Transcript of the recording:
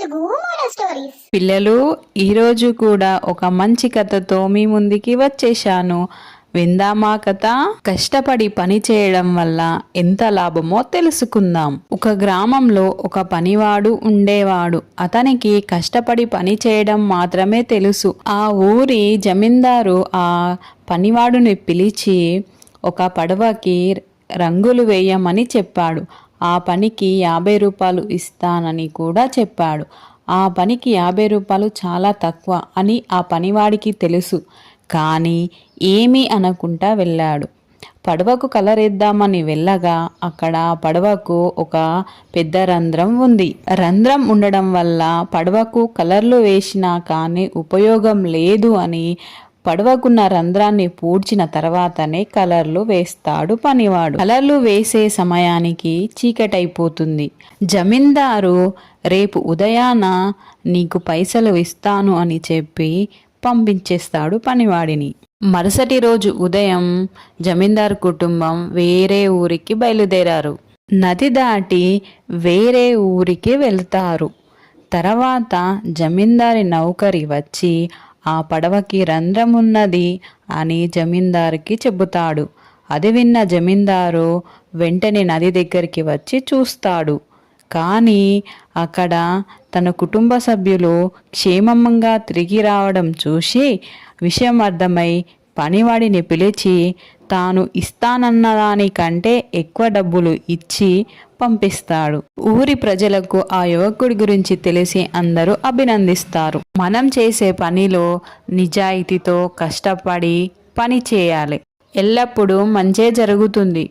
Telugu stories పిల్లలు ఈరోజు కూడా ఒక మంచి కథతో మీ ముందుకి వచ్చేశాను. విందామా కథ? కష్టపడి పని చేయడం వల్ల ఎంత లాభమో తెలుసుకుందాం. ఒక గ్రామంలో ఒక పనివాడు ఉండేవాడు. అతనికి కష్టపడి పని చేయడం మాత్రమే తెలుసు. ఆ ఊరి జమీందారు ఆ పనివాడుని పిలిచి ఒక పడవకి రంగులు వేయమని చెప్పాడు. ఆ పనికి యాభై రూపాయలు ఇస్తానని కూడా చెప్పాడు. ఆ పనికి యాభై రూపాయలు చాలా తక్కువ అని ఆ పనివాడికి తెలుసు. కానీ ఏమీ అనకుండా వెళ్ళాడు. పడవకు కలరేద్దామని వెళ్ళగా అక్కడ పడవకు ఒక పెద్ద రంధ్రం ఉంది. రంధ్రం ఉండడం వల్ల పడవకు కలర్లు వేసినా కానీ ఉపయోగం లేదు అని పడవకున్న రంధ్రాన్ని పూడ్చిన తర్వాతనే కలర్లు వేస్తాడు పనివాడు. కలర్లు వేసే సమయానికి చీకటైపోతుంది. జమీందారు రేపు ఉదయాన నీకు పైసలు ఇస్తాను అని చెప్పి పంపించేస్తాడు పనివాడిని. మరుసటి రోజు ఉదయం జమీందారు కుటుంబం వేరే ఊరికి బయలుదేరారు. నది దాటి వేరే ఊరికి వెళ్తారు. తర్వాత జమీందారి నౌకరి వచ్చి ఆ పడవకి రంధ్రం ఉన్నది అని జమీందారుకి చెబుతాడు. అది విన్న జమీందారు వెంటనే నది దగ్గరికి వచ్చి చూస్తాడు. కానీ అక్కడ తన కుటుంబ సభ్యులు క్షేమంగా తిరిగి రావడం చూసి విషయం అర్థమై పనివాడిని పిలిచి తాను ఇస్తానన్నదానికంటే ఎక్కువ డబ్బులు ఇచ్చి పంపిస్తాడు. ఊరి ప్రజలకు ఆ యువకుడి గురించి తెలిసి అందరూ అభినందిస్తారు. మనం చేసే పనిలో నిజాయితీతో కష్టపడి పని చేయాలి. ఎల్లప్పుడూ మంచే జరుగుతుంది.